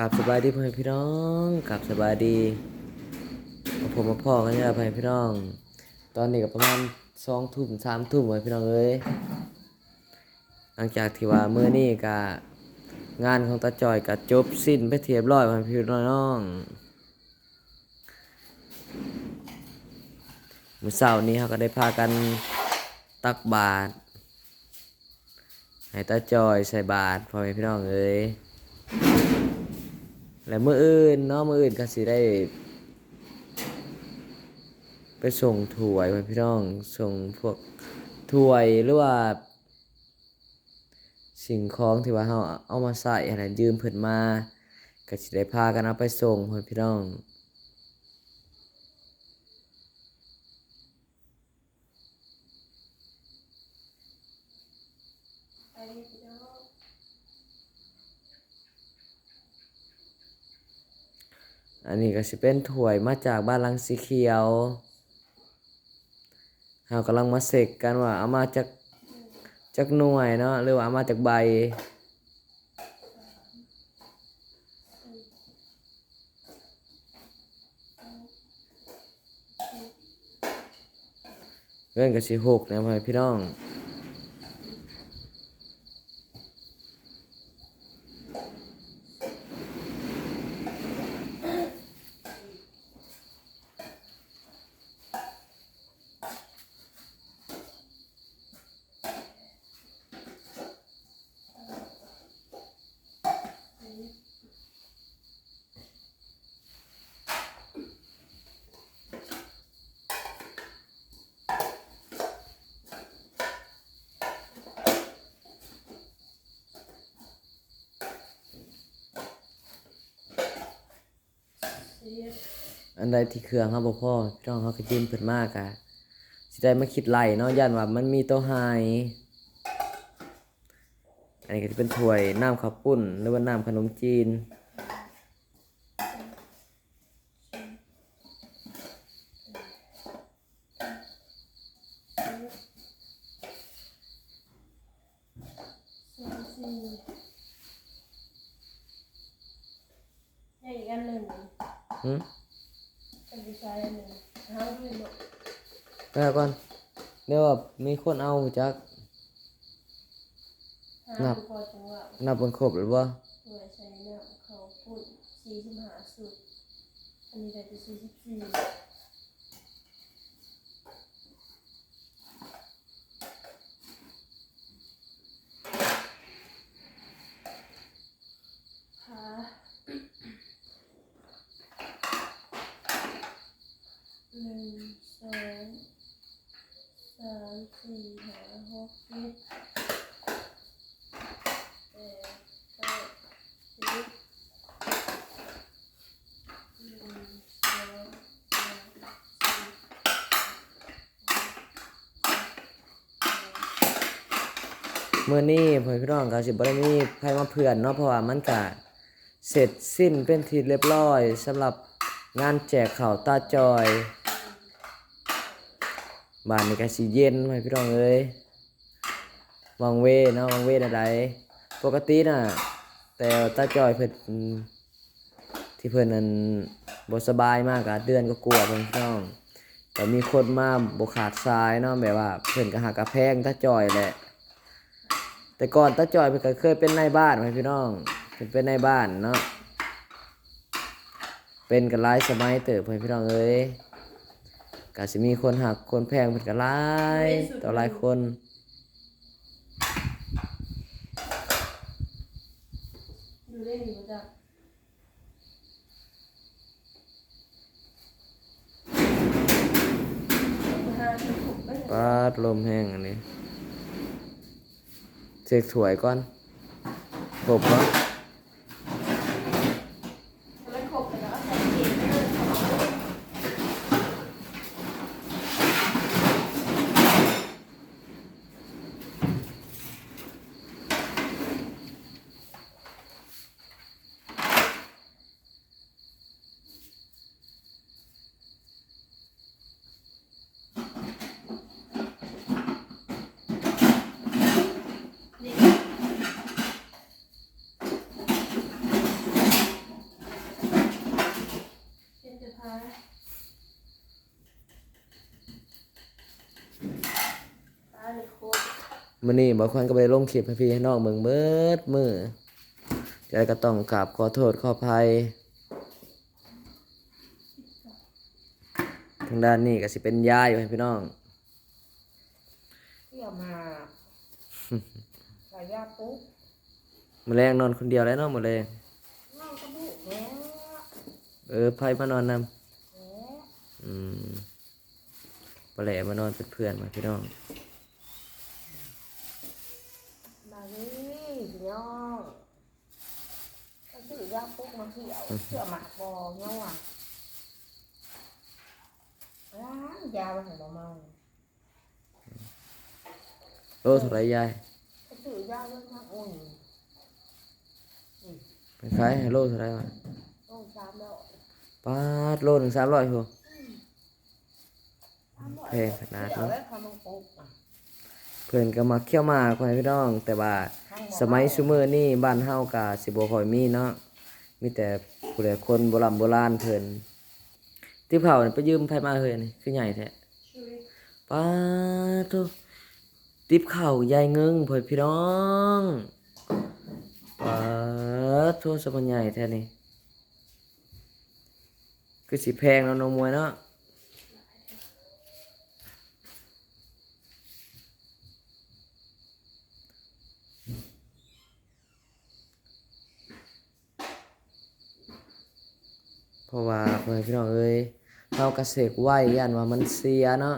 กับสบายดีพ่อพี่น้องกับสบายดีผมมาพ่อกันเนี่ยพ่อพี่น้อง ตอนนี้ก็ประมาณสองทุ่มสามทุ่มพ่อแม่พี่น้องเอ้ยหลังจากที่ว่าเมื้อนี้ก็งานของตาจอยก็จบสิ้นไปเรียบร้อยพ่อพี่น้องมื้อเช้านี้เขาก็ได้พากันตักบาตรให้ตาจอยใส่บาตรพ่อพี่น้องเอ้ย และมื่ออื่นเนาะมื่ออื่นก็สิได้ ไปส่งถวยไปพี่น้องส่งพวกถวยหรือว่า สิ่งของที่ว่าเฮาเอามาใส่อะไรยืมเพิ่นมาก็สิได้พากันเอาไปส่งให้พี่น้อง อันนี้ก็สิเป็นถ้วยมาจากบ้านลังสีเขียวเฮากำลังมาเสกกันว่าเอามาจากจากหน่วยเนาะหรือว่าเอามาจากใบเรื่องก็สิหกนะพี่น้อง อันใดที่เครื่องเฮาบ่พอพี่น้องเฮาก็ยืมเพิ่นมากอะสิได้มาคิดไล่เนาะย่านว่ามันมีโต๊ะไฮอันนี้ก็จะเป็นถ้วยน้ำข้าวปุ้นหรือว่าน้ำขนมจีนสองสี่ให้อีกอันหนึ่ง แล้วยหมดไปหาก่อนเดี๋ยวมีคนเอาจากนับนับบนครบหรือบ่หน่วยใช้เนี่ยเขาพูดสี่สิบห้าสุดอันนี้ได้จะสี่สิบสี่ขาหนึ่งสองสามสี่ห้าหกเจ็ดแปดเก้าสิบหนึ่งสองสามสี่ มื้อนี้พ่อแม่พี่น้องก็สิบ่ได้มีไผมาเพื่อนเนาะเพราะว่ามันก็เสร็จสิ้นเป็นทีเรียบร้อยสำหรับงานแจกข้าวตาจอยบ้านนี้ก็สิเย็นพ่อแม่พี่น้องเอ้ยวังเวเนาะวังเวอะไรปกติน่ะ แต่ตาจอยเพิ่นที่เพิ่นนั้นบ่สบายมากอะเดือนก็กลัวาพ่อแม่พี่น้องแต่มีคนมาบ่ขาดสายเนาะแบบว่าเพิ่นก็หักกระแพงตาจอยแหละ แต่ก่อนตาจอยเพิ่นก็เคยเป็นนายบ้านพ่อแม่พี่น้องเพิ่นเป็นนายบ้านเนาะเป็นกันหลายสมัยเติบพ่อแม่พี่น้องเอ้ยก็สิมีคนหักคนแพงเพิ่นก็หลายต่อหลายคนดูได้ดีจ้ะห้าสิบหกไม่ปาดลมแห้งอันนี้ เสกสวยก่อนครบเนาะ ไม่ครบแต่แล้วใส่เกงเลย นี่ มื้อนี้บ่ควรก็บ่ได้ลงคลิปให้พี่ให้น้องเบิ่งเบิดมื้อจะได้ก็ต้องกราบขอโทษขออภัยทางด้านนี้ก็สิเป็นยาอยู่ให้พี่น้องเที่ยวมาใส่ยาปุ๊บมื้อแรงนอนคนเดียวแล้วเนาะมื้อแรงนั่งกระบุกแล้วเออไผมานอนนำแล้วอืมบ่แลมานอนเป็นเพื่อนมาพี่น้อง มานี่พี่น้องก็ซื้อ ยาปุ๊บมาเที่ยวเที่ยวหมากบอเนาะว่ะล้างยามาให้เราเมาโลเท่าไรยายก็ซื้อยาเรื่องทางอุ่นไปขายให้โลเท่าไร่วะต้องสามล้วปาดโลหนึง300พุ่นสามร้อยแพงขนาดเนาะเพิ่นก็มักเคี่ยวมากพ่อแม่พี่น้อง แต่ว่าสมัยซุมื้อนี้บ้านเฮาก็สิบ่ค่อยมีเนาะ มีแต่ผู้ใดคนโบราณโบราณเพิ่นที่เผาไปยืมไผมาเฮ้ยนี่คือใหญ่แท้ป้าโตติบข้าวยายเงิงพ่อพี่น้องป้าโทสมันใหญ่แท้นี่คือสิแพงเนาะน้องมวยเนาะ เพราะว่าพ่อแม่พี่น้องเอ้ยเฮากระเสกไว้ย่านว่ามันเสียเนาะ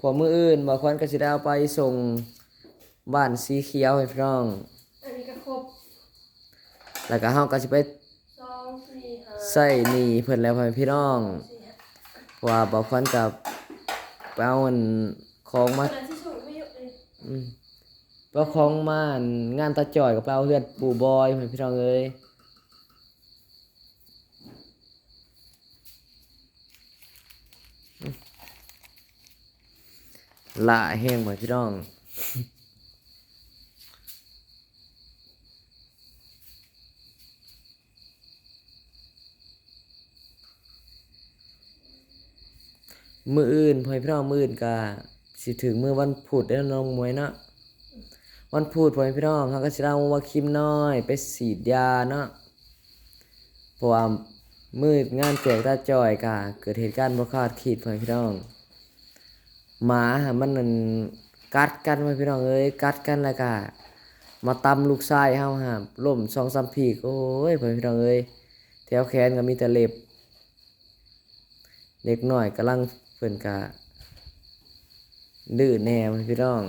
พอมื้ออื่นบ่ควรก็สิได้เอาไปส่งบ้านสีเขียวให้พี่น้อง อันนี้ก็ครบแล้วก็เฮาก็สิไปสองสี่ห้าใส่หนี้เพิ่นแล้วพ่อแม่พี่น้องสี่ห้าเพราะว่าบ่ควรกับไปเอาอันของมาขนาดที่สูงไม่เยอะเลยอืมปเอาของมานงานตาจ่อยกับเอาเฮือนปู่บอยพ่อพี่น้องเอ้ย ละแห้งม่พี่น้องมืออื่นพ่อให้พี่น้องมืออื่นก็สิถึงมือวันพุธแล้วน้องมวยเนาะวันพุธพ่อให้พี่น้องเขาก็สิเอาว่าคิมน้อย ไปฉีดยาเนาะเพราะว่ามืดงานแจกตาจอยกะเกิดเหตุการณ์บ่คาดคิดพ่อให้พี่น้อง หมาฮะมันนั่นกัดกันมาพี่น้องเอ้ยกัดกันแล้วก็มาตำลูกชายเฮาหาล่มสองสามพีกโอ้ยพ่อให้พี่น้องเอ้ยแถวแขนก็มีแต่เล็บเด็กหน่อยกำลังเพิ่นกะดื้อแน่มันพี่น้อง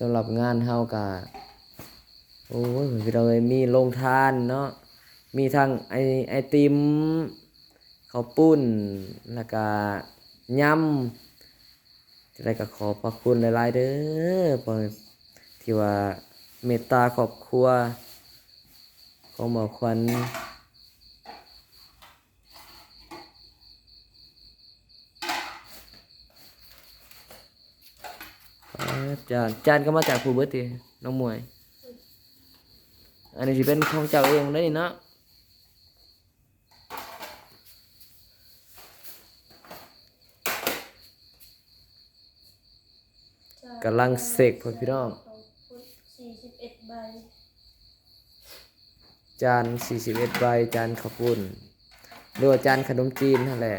สำหรับงานเฮากะโอ้ยพี่น้องเอ้ยมีโรงทานเนาะมีทั้งไอไอติมข้าวปุ้นแล้วก็ยำจะได้ก็ขอบพระคุณหลายๆเด้อพอที่ว่าเมตตาครอบครัวของหมอควัน จานจานก็มาจากผู้เบิดติน้องมวย อันนี้สิเป็นของเจ้าเองได้เนาะกำลังเสกพ่อพี่น้องสี่สิบเอ็ดใบ จาน41ใบ จานข้าวปุ้นหรือว่าจานขนมจีนนั่นแหละ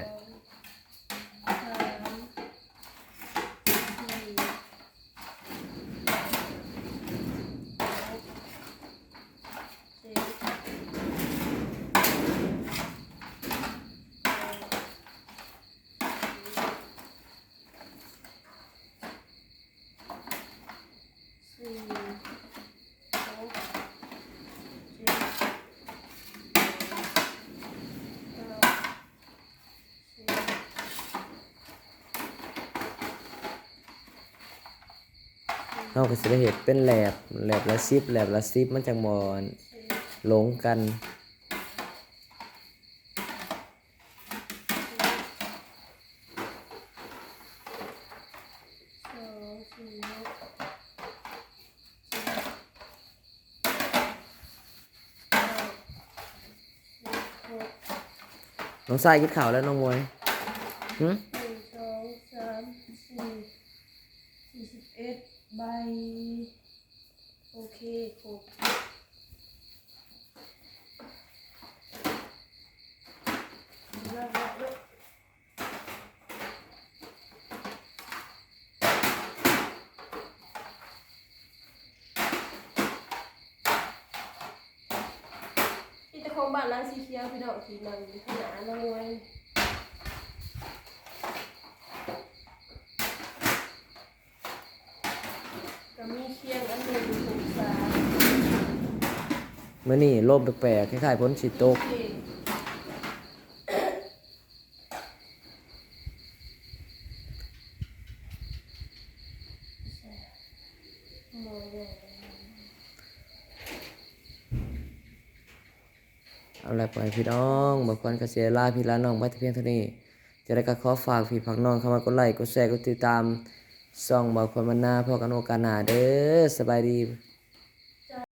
ก็สิไเหตุเป็นแหลบแหลบละซิบแหลบละซิบมันจังมอนหลงกันน้องสายกินข่าวแล้วน้องมวยหืม สิบเอ็ดใบ โอเคครบแล้วก็แล้วที่ตะคงบ้านร้านสีเขียวพี่น้องสีนังที่หนาน้องไว้ก็ มีเคียงอันหนึ่งหกสามมื้อนี้ลมแปลกๆคล้ายๆฝนสิตก เอาละไปพี่น้องบอกควรกเสียลาพี่ลาน้องไว้แต่เพียงเท่านี้ จะได้ก็ขอฝากพี่ผักน้องเข้ามากดไลค์กดแชร์กดติดตาม ส่องบอกคนมันหน้าพอกันโอกาสหน้าเด้อสบายดี